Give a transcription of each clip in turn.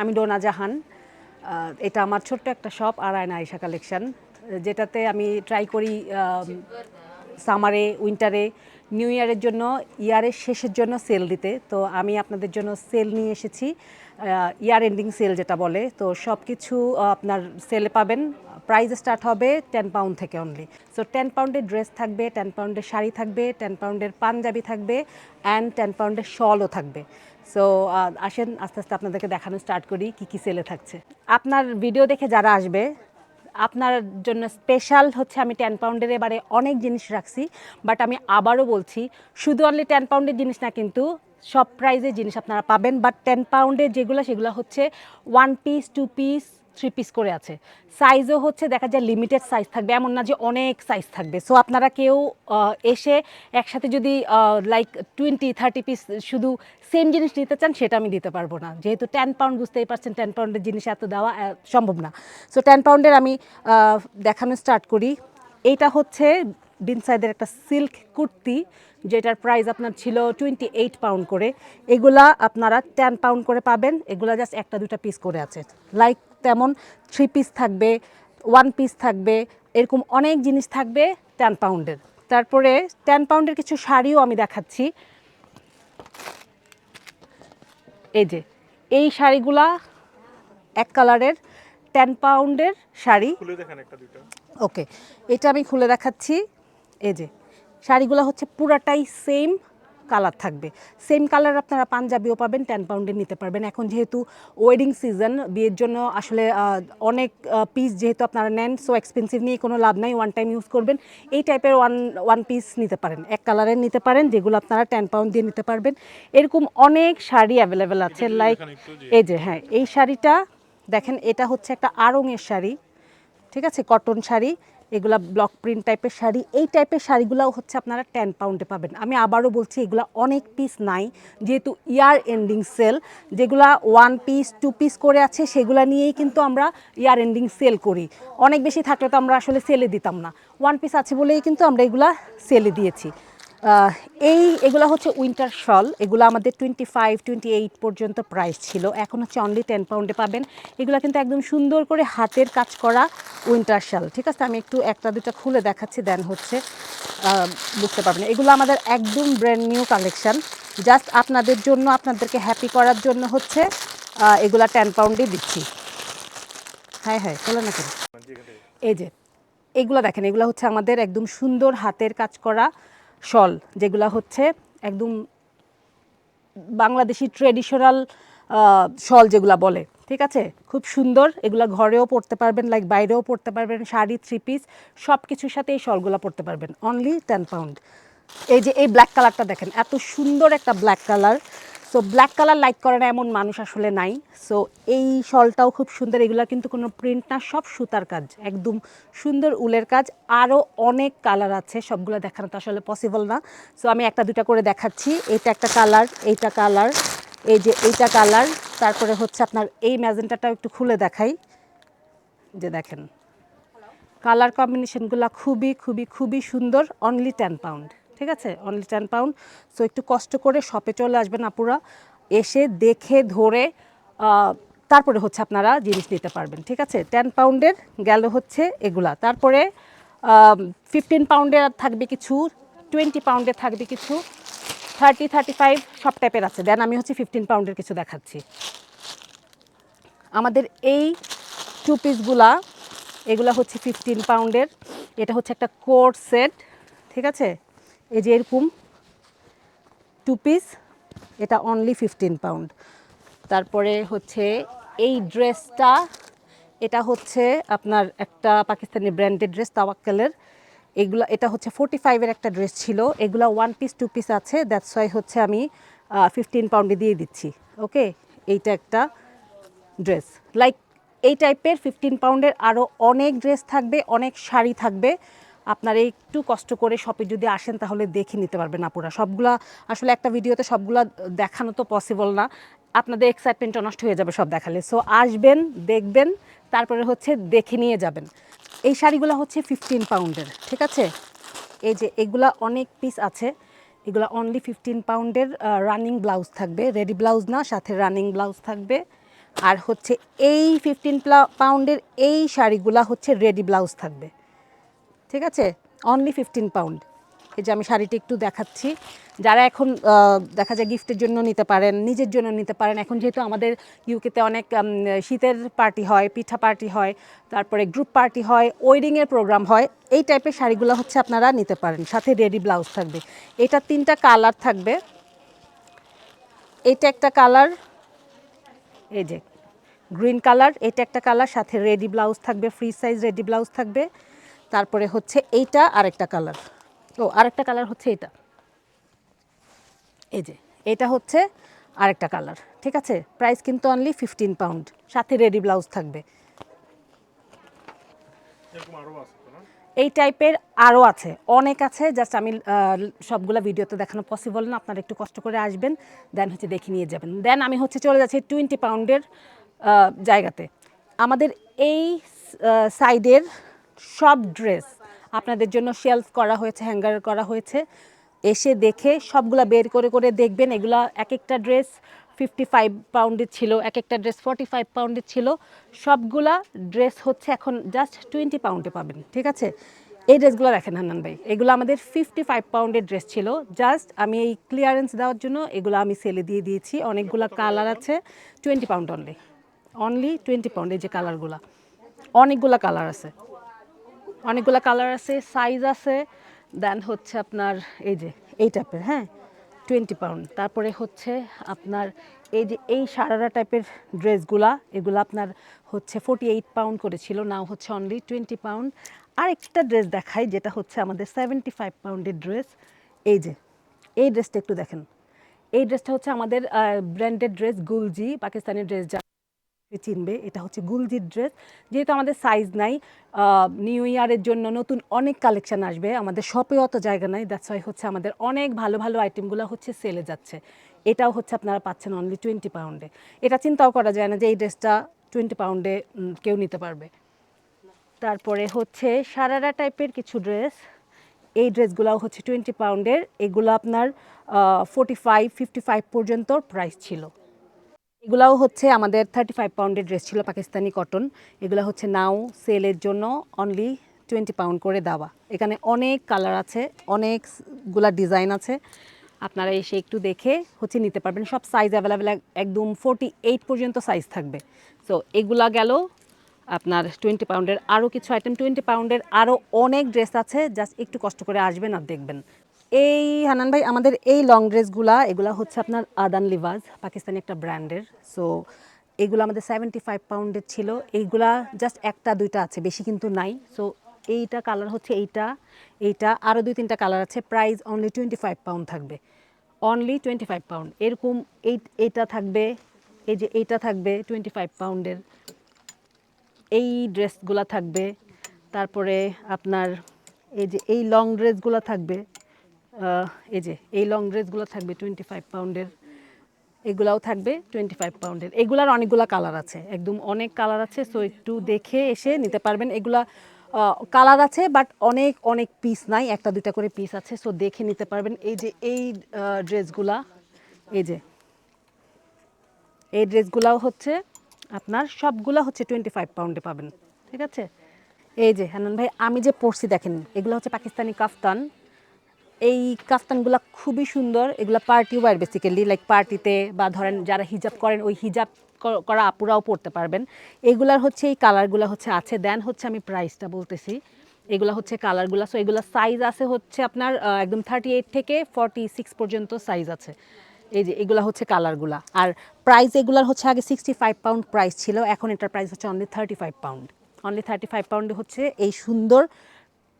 আমি ডোনা জাহান। এটা আমার ছোট্ট একটা শপ আর আয়না আয়সা কালেকশন যেটাতে আমি ট্রাই করি সামারে উইন্টারে নিউ ইয়ারের জন্য ইয়ারের শেষের জন্য সেল দিতে। তো আমি আপনাদের জন্য সেল নিয়ে এসেছি ইয়ার এন্ডিং সেল যেটা বলে। তো সব কিছু আপনার সেলে পাবেন। প্রাইস স্টার্ট হবে টেন পাউন্ড থেকে অনলি সো টেন পাউন্ডের ড্রেস থাকবে টেন পাউন্ডের শাড়ি থাকবে টেন পাউন্ডের পাঞ্জাবি থাকবে অ্যান্ড টেন পাউন্ডের শলও থাকবে। সো আসেন, আস্তে আস্তে আপনাদেরকে দেখানো স্টার্ট করি, কি কি সেলে থাকছে। আপনার ভিডিও দেখে যারা আসবে, আপনার জন্য স্পেশাল হচ্ছে আমি টেন পাউন্ডের এবারে অনেক জিনিস রাখছি বাট আমি আবারও বলছি, শুধু অনলি টেন পাউন্ডের জিনিস না কিন্তু সব প্রাইজের জিনিস আপনারা পাবেন বাট টেন পাউন্ডের যেগুলো, সেগুলো হচ্ছে one piece two piece three piece করে আছে। সাইজও হচ্ছে দেখা যায় লিমিটেড সাইজ থাকবে, এমন না যে অনেক সাইজ থাকবে। সো আপনারা কেউ এসে একসাথে যদি লাইক টোয়েন্টি থার্টি পিস শুধু সেম জিনিস নিতে চান, সেটা আমি দিতে পারব না। যেহেতু টেন পাউন্ড বুঝতেই পারছেন টেন পাউন্ডের জিনিস এত দেওয়া সম্ভব না। সো টেন পাউন্ডের আমি দেখানো স্টার্ট করি। এইটা হচ্ছে বিনসাইদের একটা সিল্ক কুর্তি, যেটার প্রাইস আপনার ছিল টোয়েন্টি এইট পাউন্ড করে। এগুলা আপনারা টেন পাউন্ড করে পাবেন। এগুলা জাস্ট একটা দুটা পিস করে আছে। লাইক তেমন থ্রি পিস থাকবে ওয়ান পিস থাকবে এরকম অনেক জিনিস থাকবে টেন পাউন্ডের তারপরে টেন পাউন্ডের কিছু শাড়িও আমি দেখাচ্ছি। এই যে এই শাড়িগুলা এক কালারের টেন পাউন্ডের শাড়ি। ওকে এটা আমি খুলে দেখাচ্ছি। এই যে শাড়িগুলো হচ্ছে পুরাটাই সেম কালার থাকবে। সেম কালার আপনারা পাঞ্জাবিও পাবেন টেন পাউন্ডে নিতে পারবেন। এখন যেহেতু ওয়েডিং সিজন বিয়ের জন্য আসলে অনেক পিস যেহেতু আপনারা নেন সো এক্সপেন্সিভ নিয়ে কোনো লাভ নাই ওয়ান টাইম ইউজ করবেন। এই টাইপের ওয়ান ওয়ান পিস নিতে পারেন। এক কালারের নিতে পারেন যেগুলো আপনারা টেন পাউন্ড দিয়ে নিতে পারবেন। এরকম অনেক শাড়ি অ্যাভেলেবেল আছে লাইক এই যে হ্যাঁ এই শাড়িটা দেখেন এটা হচ্ছে একটা আড়ংয়ের শাড়ি ঠিক আছে? কটন শাড়ি। এগুলা ব্লক প্রিন্ট টাইপের শাড়ি, এই টাইপের শাড়িগুলাও হচ্ছে আপনারা টেন পাউন্ডে পাবেন। আমি আবারও বলছি, এগুলা অনেক পিস নাই, যেহেতু ইয়ার এন্ডিং সেল যেগুলা ওয়ান পিস টু পিস করে আছে, সেগুলা নিয়েই কিন্তু আমরা ইয়ার এন্ডিং সেল করি। অনেক বেশি থাকলে তো আমরা আসলে সেলে দিতাম না। ওয়ান পিস আছে বলেই কিন্তু আমরা এগুলা সেলে দিয়েছি। এই, এগুলো হচ্ছে উইন্টার শল এগুলো আমাদের টোয়েন্টি ফাইভ টোয়েন্টি এইট পর্যন্ত প্রাইস ছিল। এখন হচ্ছে অনলি টেন পাউন্ডে পাবেন। এগুলো কিন্তু একদম সুন্দর করে হাতের কাজ করা উইন্টার শাল ঠিক আছে? আমি একটু একটা দুটা খুলে দেখাচ্ছি দেন হচ্ছে বুঝতে পারবেন। এগুলো আমাদের একদম ব্র্যান্ড নিউ কালেকশন জাস্ট আপনাদের জন্য, আপনাদেরকে হ্যাপি করার জন্য হচ্ছে এগুলা টেন পাউন্ডে দিচ্ছি। হ্যাঁ হ্যাঁ চলো না কেন? এই যে, এগুলো দেখেন, এগুলো হচ্ছে আমাদের একদম সুন্দর হাতের কাজ করা শল, যেগুলো হচ্ছে একদম বাংলাদেশি ট্রেডিশনাল শল যেগুলো বলে, ঠিক আছে? খুব সুন্দর, এগুলো ঘরেও পড়তে পারবেন লাইক বাইরেও পড়তে পারবেন, শাড়ি থ্রি পিস সব কিছুর সাথে এই শলগুলো পড়তে পারবেন অনলি টেন পাউন্ড এই যে এই ব্ল্যাক কালারটা দেখেন, এত সুন্দর একটা black colour so black colour like করে না এমন মানুষ আসলে নাই। সো এই শলটাও খুব সুন্দর। এগুলো কিন্তু কোনো প্রিন্ট না, সব সুতার কাজ। একদম সুন্দর উলের কাজ। আরও অনেক কালার আছে। সবগুলো দেখানো তো আসলে পসিবল না। সো আমি একটা দুটা করে দেখাচ্ছি। এটা একটা কালার এইটা কালার এই যে এইটা কালার তারপরে হচ্ছে আপনার এই ম্যাজেন্টাটাও একটু খুলে দেখাই। যে দেখেন। কালার কম্বিনেশনগুলো খুবই খুবই খুবই সুন্দর। অনলি টেন পাউন্ড ঠিক আছে? অনলি টেন পাউন্ড সো একটু কষ্ট করে শপে চলে আসবেন আপুরা। এসে দেখে, ধরে তারপরে হচ্ছে আপনারা জিনিস নিতে পারবেন, ঠিক আছে? টেন পাউন্ডের গেল হচ্ছে এগুলা। তারপরে ফিফটিন পাউন্ডের থাকবে কিছু টোয়েন্টি পাউন্ডের থাকবে কিছু থার্টি থার্টি ফাইভ সব টাইপের আছে। দেন আমি হচ্ছে ফিফটিন পাউন্ডের কিছু দেখাচ্ছি। আমাদের এই টু পিসগুলা এগুলা হচ্ছে ফিফটিন পাউন্ডের এটা হচ্ছে একটা কোট সেট ঠিক আছে? এই যে এরকম টু পিস এটা অনলি ফিফটিন পাউন্ড তারপরে হচ্ছে এই ড্রেসটা এটা হচ্ছে আপনার একটা পাকিস্তানি ব্র্যান্ডেড ড্রেস তাওয়াক্কেলের। এগুলো, এটা হচ্ছে ফোর্টি ফাইভের একটা ড্রেস ছিল। এগুলো ওয়ান পিস টু পিস আছে। দ্যাটস ওয়াই হচ্ছে আমি ফিফটিন পাউন্ডে দিয়ে দিচ্ছি। ওকে? এইটা একটা ড্রেস লাইক এই টাইপের ফিফটিন পাউন্ডের আরও অনেক ড্রেস থাকবে, অনেক শাড়ি থাকবে। আপনারা একটু কষ্ট করে শপে যদি আসেন, তাহলে দেখে নিতে পারবেন আপুরা। সবগুলা, আসলে একটা ভিডিওতে সবগুলা দেখানো তো পসিবল না। আপনাদের এক্সাইটমেন্টটা নষ্ট হয়ে যাবে সব দেখালে। সো আসবেন, দেখবেন, তারপরে হচ্ছে দেখে নিয়ে যাবেন। এই শাড়িগুলো হচ্ছে ফিফটিন পাউন্ডের ঠিক আছে? এই যে, এগুলা অনেক পিস আছে। এগুলো অনলি ফিফটিন পাউন্ডের রানিং ব্লাউজ থাকবে। রেডি ব্লাউজ না, সাথে রানিং ব্লাউজ থাকবে। আর হচ্ছে এই ফিফটিন পাউন্ডের এই শাড়িগুলা হচ্ছে রেডি ব্লাউজ থাকবে। ঠিক আছে? অনলি ফিফটিন পাউন্ড এই যে আমি শাড়িটি একটু দেখাচ্ছি। যারা এখন দেখা যায় গিফটের জন্য নিতে পারেন, নিজের জন্য নিতে পারেন, এখন যেহেতু আমাদের ইউকেতে অনেক শীতের পার্টি হয়, পিঠা পার্টি হয়, তারপরে গ্রুপ পার্টি হয় ওয়েডিংয়ের প্রোগ্রাম হয়, এই টাইপের শাড়িগুলো হচ্ছে আপনারা নিতে পারেন। সাথে রেডি ব্লাউজ থাকবে। এটা তিনটা কালার থাকবে। এটা একটা কালার এই যে গ্রিন কালার এটা একটা কালার সাথে রেডি ব্লাউজ থাকবে ফ্রি সাইজ রেডি ব্লাউজ থাকবে। তারপরে হচ্ছে এইটা আরেকটা কালার। ও আরেকটা কালার হচ্ছে এটা এই যে এটা হচ্ছে আরেকটা কালার ঠিক আছে? প্রাইস কিন্তু অনলি ফিফটিন পাউন্ড সাথে রেডি ব্লাউজ থাকবে। এই টাইপের আরও আছে অনেক আছে জাস্ট আমি সবগুলো সবগুলা ভিডিওতে দেখানো পসিবল না আপনারা একটু কষ্ট করে আসবেন দেন হচ্ছে দেখে নিয়ে যাবেন। দেন আমি হচ্ছে চলে যাচ্ছি টোয়েন্টি পাউন্ডের জায়গাতে। আমাদের এই সাইডের সব ড্রেস আপনাদের জন্য শেলফ করা হয়েছে হ্যাঙ্গার করা হয়েছে। এসে দেখে সবগুলা বের করে করে দেখবেন, এগুলা এক একটা ড্রেস ফিফটি ফাইভ পাউন্ডের ছিল এক একটা ড্রেস ফর্টি ফাইভ পাউন্ডের ছিল। সবগুলা ড্রেস হচ্ছে এখন জাস্ট টোয়েন্টি পাউন্ডে পাবেন, ঠিক আছে? এই ড্রেসগুলো দেখেন হান্নান ভাই, এগুলো আমাদের ফিফটি ফাইভ পাউন্ডের ড্রেস ছিল। জাস্ট আমি এই ক্লিয়ারেন্স দেওয়ার জন্য এগুলো আমি সেলে দিয়ে দিয়েছি। অনেকগুলো কালার আছে twenty pound only only twenty pound এই যে কালারগুলো অনেকগুলো কালার আছে। অনেকগুলো কালার আছে সাইজ আছে দেন হচ্ছে আপনার এই যে, এই টাইপের হ্যাঁ টোয়েন্টি পাউন্ড তারপরে হচ্ছে আপনার এই যে, এই সারারা টাইপের ড্রেসগুলা, এগুলো আপনার হচ্ছে ফোর্টি এইট পাউন্ড করেছিল নাও হচ্ছে অনলি টোয়েন্টি পাউন্ড আর একটা ড্রেস দেখাই, যেটা হচ্ছে আমাদের সেভেন্টি ফাইভ পাউন্ডের ড্রেস এই যে, এই ড্রেসটা একটু দেখেন। এই ড্রেসটা হচ্ছে আমাদের branded dress Guljee Pakistani dress যা চিনবে, এটা হচ্ছে গুলজির ড্রেস যেহেতু আমাদের সাইজ নাই নিউ ইয়ারের জন্য নতুন অনেক কালেকশান আসবে। আমাদের শপে অত জায়গা নাই দ্যাটস ওয়াই হচ্ছে আমাদের অনেক ভালো ভালো আইটেমগুলো হচ্ছে সেলে যাচ্ছে। এটাও হচ্ছে আপনারা পাচ্ছেন অনলি টোয়েন্টি পাউন্ডে এটা চিন্তাও করা যায় না যে এই ড্রেসটা টোয়েন্টি পাউন্ডে কেউ নিতে পারবে। তারপরে হচ্ছে সারারা টাইপের কিছু ড্রেস এই ড্রেসগুলোও হচ্ছে টোয়েন্টি পাউন্ডের এগুলো আপনার ফোর্টি ফাইভ ফিফটি ফাইভ পর্যন্ত প্রাইস ছিল। এগুলাও হচ্ছে আমাদের থার্টি ফাইভ পাউন্ডের ড্রেস ছিল পাকিস্তানি কটন এগুলো হচ্ছে নাও সেলের জন্য অনলি টোয়েন্টি পাউন্ড করে দেওয়া। এখানে অনেক কালার আছে অনেকগুলা ডিজাইন আছে। আপনারা এসে একটু দেখে হচ্ছে নিতে পারবেন। সব সাইজ অ্যাভেলেবেল একদম ফোর্টি এইট পর্যন্ত সাইজ থাকবে। সো এগুলা গেল আপনার টোয়েন্টি পাউন্ডের আরও কিছু আইটেম টোয়েন্টি পাউন্ডের আরও অনেক ড্রেস আছে জাস্ট একটু কষ্ট করে আসবেন আর দেখবেন। এই হানান ভাই, আমাদের এই লং ড্রেসগুলা এগুলা হচ্ছে আপনার আদান লিভাজ পাকিস্তানি একটা ব্র্যান্ডের। সো এগুলো আমাদের সেভেন্টি ফাইভ পাউন্ডের ছিল। এইগুলা জাস্ট একটা, দুইটা আছে, বেশি কিন্তু নাই। সো এইটা কালার হচ্ছে এইটা এইটা আরও দুই, তিনটা কালার আছে। Price only twenty five pound থাকবে। অনলি টোয়েন্টি ফাইভ পাউন্ড এরকম এই, এইটা থাকবে, এই যে এইটা থাকবে টোয়েন্টি ফাইভ পাউন্ডের এই ড্রেসগুলো থাকবে। তারপরে আপনার এই যে এই লং ড্রেসগুলো থাকবে এই যে, এই লং ড্রেসগুলো থাকবে টোয়েন্টি ফাইভ পাউন্ডের এগুলাও থাকবে টোয়েন্টি ফাইভ পাউন্ডের এগুলার অনেকগুলো কালার আছে, একদম অনেক কালার আছে সো একটু দেখে এসে নিতে পারবেন। এগুলা কালার আছে বাট অনেক অনেক পিস নাই, একটা, দুইটা করে পিস আছে সো দেখে নিতে পারবেন। এই যে, এই ড্রেসগুলা এই যে, এই ড্রেসগুলাও হচ্ছে আপনার সবগুলা হচ্ছে টোয়েন্টি ফাইভ পাউন্ডে পাবেন, ঠিক আছে? এই যে, হানান ভাই, আমি যে পরছি দেখেন, এগুলো হচ্ছে পাকিস্তানি কাফতান। এই কাফতানগুলো খুবই সুন্দর। এগুলো পার্টি ওয়ার বেসিক্যালি লাইক পার্টিতে বা ধরেন যারা হিজাব করেন, ওই হিজাব করা আপুরাও পড়তে পারবেন। এগুলার হচ্ছে, এই কালারগুলো হচ্ছে আছে। দেন হচ্ছে আমি প্রাইসটা বলতেছি। এগুলো হচ্ছে কালারগুলো সো এগুলো সাইজ আছে হচ্ছে আপনার একদম থার্টি এইট থেকে ফর্টি সিক্স পর্যন্ত সাইজ আছে। এই যে, এগুলো হচ্ছে কালারগুলা আর প্রাইস এগুলার হচ্ছে আগে সিক্সটি ফাইভ পাউন্ড প্রাইস ছিল। এখন এটার প্রাইস হচ্ছে only thirty five pound only thirty five পাউন্ডে হচ্ছে এই সুন্দর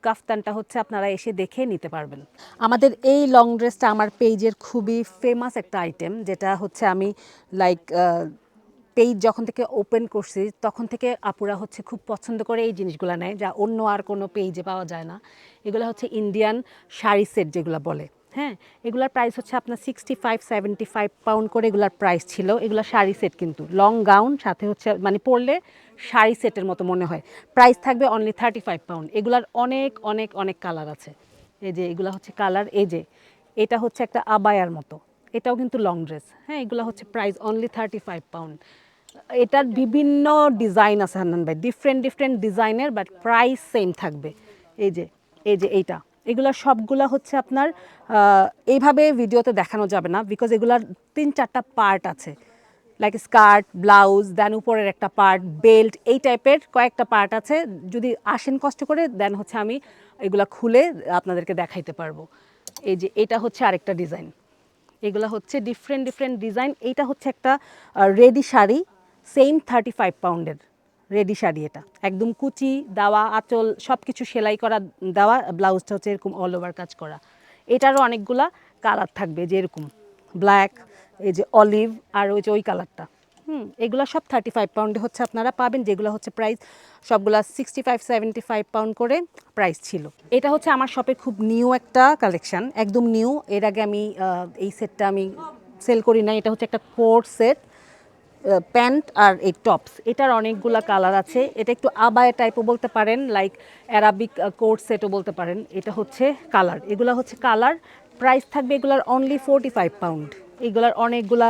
কাফতানটা হচ্ছে আপনারা এসে দেখে নিতে পারবেন। আমাদের এই লং ড্রেসটা আমার পেজের খুবই ফেমাস একটা আইটেম যেটা হচ্ছে আমি লাইক পেজ যখন থেকে ওপেন করছি, তখন থেকে আপুরা হচ্ছে খুব পছন্দ করে এই জিনিসগুলো নেয়, যা অন্য আর কোনো পেজে পাওয়া যায় না। এগুলো হচ্ছে ইন্ডিয়ান শাড়ি সেট যেগুলো বলে। হ্যাঁ এগুলার প্রাইস হচ্ছে আপনার sixty five seventy five pound করে এগুলার প্রাইস ছিল। এগুলো শাড়ি সেট কিন্তু। লং গাউন সাথে হচ্ছে মানে পরলে শাড়ি সেটের মতো মনে হয়। প্রাইস থাকবে অনলি থার্টি ফাইভ পাউন্ড এগুলার অনেক অনেক অনেক কালার আছে। এই যে, এগুলো হচ্ছে কালার এই যে, এটা হচ্ছে একটা আবায়ার মতো। এটাও কিন্তু লং ড্রেস হ্যাঁ এগুলো হচ্ছে price only thirty five pound এটার বিভিন্ন ডিজাইন আছে হান্নান ভাই। ডিফারেন্ট ডিফারেন্ট ডিজাইনের বাট প্রাইস সেম থাকবে। এই যে এই যে, এইটা। এগুলা সবগুলা হচ্ছে আপনার এইভাবে ভিডিওতে দেখানো যাবে না বিকজ এগুলার তিন চারটা পার্ট আছে। লাইক স্কার্ট ব্লাউজ দেন উপরের একটা পার্ট বেল্ট এই টাইপের কয়েকটা পার্ট আছে। যদি আসেন কষ্ট করে দেন হচ্ছে আমি এগুলা খুলে আপনাদেরকে দেখাইতে পারব। এই যে এটা হচ্ছে আরেকটা ডিজাইন এগুলো হচ্ছে ডিফারেন্ট ডিফারেন্ট ডিজাইন এইটা হচ্ছে একটা ready sari same thirty five পাউন্ডের রেডি শাড়ি এটা। একদম কুচি, দেওয়া, আঁচল সব কিছু সেলাই করা, দেওয়া, ব্লাউজটা হচ্ছে এরকম অল ওভার কাজ করা। এটারও অনেকগুলা কালার থাকবে যে এরকম ব্ল্যাক এই যে অলিভ আর ওই যে ওই কালারটা। হুম, এগুলো সব থার্টি ফাইভ পাউন্ডে হচ্ছে আপনারা পাবেন, যেগুলো হচ্ছে প্রাইস সবগুলা sixty five seventy five pound করে প্রাইস ছিল। এটা হচ্ছে আমার শপে খুব নিউ একটা কালেকশান একদম নিউ এর আগে আমি এই সেটটা আমি সেল করি না এটা হচ্ছে একটা কোট সেট প্যান্ট আর এই টপস। এটার অনেকগুলা কালার আছে। এটা একটু আবায় টাইপও বলতে পারেন লাইক অ্যারাবিক কোট সেটও বলতে পারেন। এটা হচ্ছে কালার। এগুলা হচ্ছে কালার। প্রাইস থাকবে এগুলার অনলি ফোরটি ফাইভ পাউন্ড এগুলার অনেকগুলা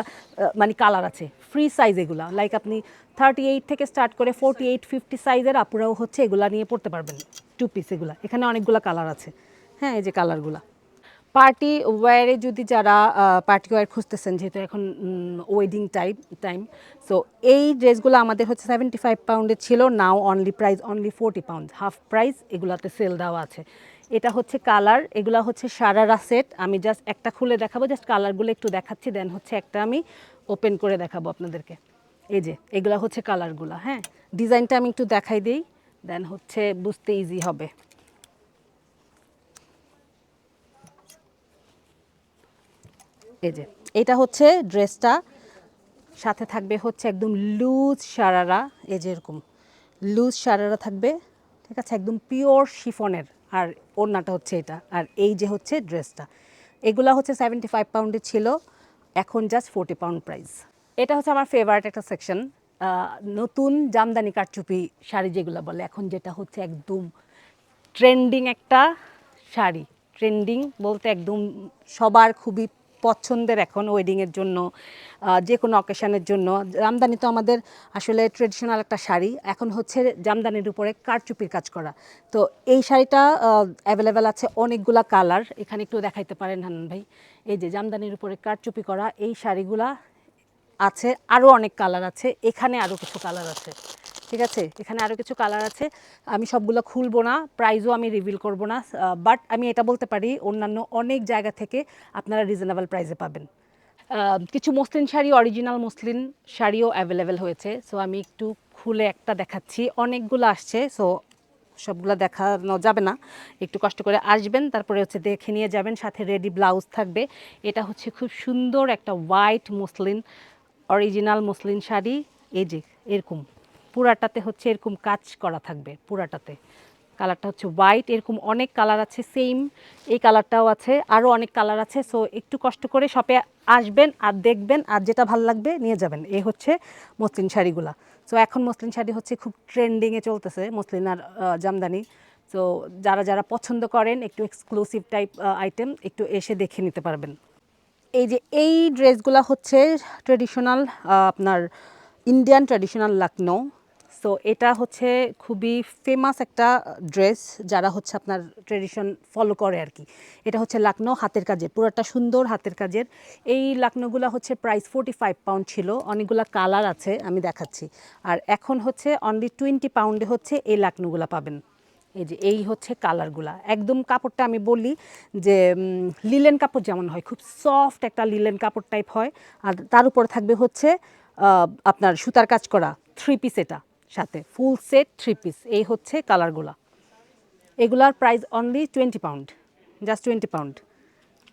মানে কালার আছে। ফ্রি সাইজ এগুলা। লাইক আপনি থার্টি এইট থেকে স্টার্ট করে ফোরটি এইট ফিফটি সাইজের আপুরাও হচ্ছে এগুলা নিয়ে পড়তে পারবেন। টু পিস এগুলা। এখানে অনেকগুলা কালার আছে। হ্যাঁ এই যে কালারগুলা। পার্টি ওয়্যারে যদি যারা পার্টি ওয়্যার খুঁজতেছেন, যেহেতু এখন ওয়েডিং টাইপ টাইম সো এই ড্রেসগুলো আমাদের হচ্ছে সেভেন্টি ফাইভ পাউন্ডের ছিল now only price only forty pound half price এগুলাতে সেল দেওয়া আছে। এটা হচ্ছে কালার এগুলা হচ্ছে সারারা সেট আমি জাস্ট একটা খুলে দেখাবো জাস্ট কালারগুলো একটু দেখাচ্ছি দেন হচ্ছে একটা আমি ওপেন করে দেখাবো আপনাদেরকে। এই যে, এগুলা হচ্ছে কালারগুলো হ্যাঁ? ডিজাইনটা আমি একটু দেখাই দিই দেন হচ্ছে বুঝতে ইজি হবে। এই যে, এটা হচ্ছে ড্রেসটা। সাথে থাকবে হচ্ছে একদম লুজ সারারা এই যে এরকম। লুজ সারারা থাকবে, ঠিক আছে? একদম পিওর শিফনের, আর ওড়নাটা হচ্ছে এটা। আর এই যে হচ্ছে ড্রেসটা। এগুলা হচ্ছে সেভেন্টি ফাইভ পাউন্ডে ছিল, এখন জাস্ট ফোর্টি পাউন্ড প্রাইস এটা হচ্ছে আমার ফেভারিট একটা সেকশন নতুন জামদানি কারচুপি শাড়ি যেগুলো বলে, এখন যেটা হচ্ছে একদম ট্রেন্ডিং একটা শাড়ি। ট্রেন্ডিং বলতে একদম সবার খুবই পছন্দের এখন ওয়েডিংয়ের জন্য যে কোনো অকেশনের জন্য। জামদানি তো আমাদের আসলে ট্রেডিশনাল একটা শাড়ি। এখন হচ্ছে জামদানির উপরে কারচুপির কাজ করা। তো এই শাড়িটা অ্যাভেলেবেল আছে অনেকগুলা কালার এখানে একটু দেখাইতে পারেন হান্নান ভাই। এই যে জামদানির উপরে কারচুপি করা এই শাড়িগুলা আছে। আরও অনেক কালার আছে। এখানে আরও কিছু কালার আছে। ঠিক আছে? এখানে আরও কিছু কালার আছে। আমি সবগুলো খুলবো না প্রাইজও আমি রিভিল করব না বাট আমি এটা বলতে পারি, অন্যান্য অনেক জায়গা থেকে আপনারা রিজনেবল প্রাইসে পাবেন। কিছু মসলিন শাড়ি অরিজিনাল মসলিন শাড়িও অ্যাভেলেবেল হয়েছে সো আমি একটু খুলে একটা দেখাচ্ছি। অনেকগুলো আসছে সো সবগুলো দেখানো যাবে না। একটু কষ্ট করে আসবেন, তারপরে হচ্ছে দেখে নিয়ে যাবেন, সাথে রেডি ব্লাউজ থাকবে। এটা হচ্ছে খুব সুন্দর একটা white muslin original muslin sari. এই যে, এরকম। পুরাটাতে হচ্ছে এরকম কাজ করা থাকবে, পুরাটাতে। কালারটা হচ্ছে হোয়াইট এরকম অনেক কালার আছে সেম এই কালারটাও আছে আরও অনেক কালার আছে সো একটু কষ্ট করে শপে আসবেন আর দেখবেন আর যেটা ভালো লাগবে নিয়ে যাবেন। এই হচ্ছে মসলিন শাড়িগুলা। সো এখন মসলিন শাড়ি হচ্ছে খুব ট্রেন্ডিংয়ে চলতেছে, মসলিন আর জামদানি। সো যারা যারা পছন্দ করেন, একটু এক্সক্লুসিভ টাইপ আইটেম একটু এসে দেখে নিতে পারবেন। এই যে এই ড্রেসগুলো হচ্ছে ট্রেডিশনাল আপনার ইন্ডিয়ান ট্রেডিশনাল লাকনো সো এটা হচ্ছে খুবই ফেমাস একটা ড্রেস যারা হচ্ছে আপনার ট্রেডিশন ফলো করে আর কি। এটা হচ্ছে লাকনো হাতের কাজের, পুরোটা সুন্দর হাতের কাজের। এই লাকনোগুলো হচ্ছে প্রাইস ফোর্টি ফাইভ পাউন্ড ছিল, অনেকগুলো কালার আছে, আমি দেখাচ্ছি। আর এখন হচ্ছে অনলি টোয়েন্টি পাউন্ডে হচ্ছে এই লাকনোগুলো পাবেন। এই যে এই হচ্ছে কালারগুলা একদম কাপড়টা আমি বলি যে লিলেন কাপড় যেমন হয়, খুব সফট একটা লিলেন কাপড় টাইপ হয়। আর তার উপর থাকবে হচ্ছে আপনার সুতার কাজ করা থ্রি পিস এটা। সাথে ফুল সেট থ্রি পিস। এই হচ্ছে কালারগুলা। এগুলার price only twenty pound just twenty pound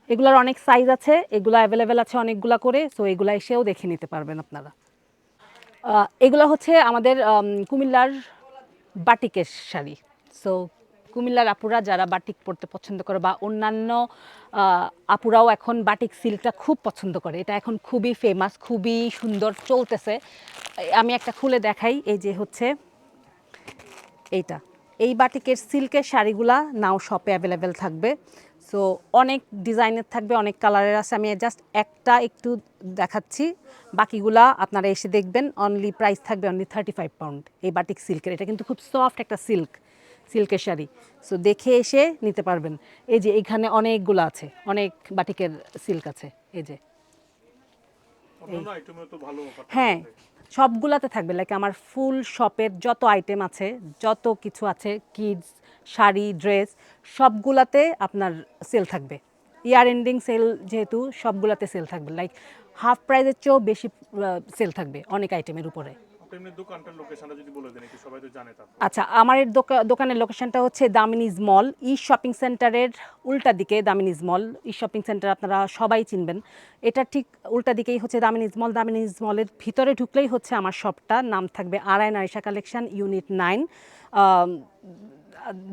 এগুলার অনেক সাইজ আছে, এগুলো অ্যাভেলেবেল আছে অনেকগুলো করে সো এগুলা এসেও দেখে নিতে পারবেন আপনারা। এগুলো হচ্ছে আমাদের কুমিল্লার বাটিকের শাড়ি। সো কুমিল্লার আপুরা যারা বাটিক পরতে পছন্দ করে বা অন্যান্য আপুরাও এখন বাটিক সিল্কটা খুব পছন্দ করে। এটা এখন খুবই ফেমাস খুবই সুন্দর চলতেছে। আমি একটা খুলে দেখাই, এই যে হচ্ছে এইটা। এই বাটিকের সিল্কের শাড়িগুলা নাও শপে অ্যাভেলেবেল থাকবে। সো অনেক ডিজাইনের থাকবে, অনেক কালারের আছে। আমি জাস্ট একটা একটু দেখাচ্ছি। বাকিগুলা আপনারা এসে দেখবেন। অনলি প্রাইস থাকবে অনলি থার্টি ফাইভ পাউন্ড এই বাটিক সিল্কের এটা কিন্তু খুব সফট একটা সিল্ক সিল্কের শাড়ি। সো দেখে এসে নিতে পারবেন। এই যে এখানে অনেকগুলো আছে অনেক বাটিকের সিল্ক আছে এই যে। হ্যাঁ সবগুলাতে থাকবে। লাইক আমার ফুল শপের যত আইটেম আছে যত কিছু আছে কিডস শাড়ি ড্রেস সবগুলাতে আপনার সেল থাকবে। ইয়ার এন্ডিং সেল যেহেতু সবগুলাতে সেল থাকবে। লাইক হাফ প্রাইজের চেয়েও বেশি সেল থাকবে অনেক আইটেমের উপরে। আপনি এমনি দোকানটার লোকেশনটা যদি বলে দেন একটু সবাই তো জানে তারপর। আচ্ছা আমার দোকানের লোকেশনটা হচ্ছে দামিনিজ মল ই শপিং সেন্টারের উল্টা দিকে দামিনিজ মল। ই শপিং সেন্টার আপনারা সবাই চিনবেন। এটা ঠিক উল্টা দিকেই হচ্ছে দামিনিজ মল। দামিনিজ মলের ভিতরে ঢুকলেই হচ্ছে আমার শপটা নাম থাকবে আড়াই নারিশা কালেকশন ইউনিট নাইন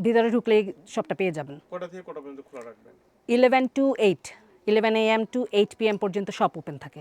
ভিতরে ঢুকলেই শপটা পেয়ে যাবেন। কটা থেকে কটা পর্যন্ত খোলা রাখবেন? Eleven to eight eleven A M to eight P M পর্যন্ত শপ ওপেন থাকে।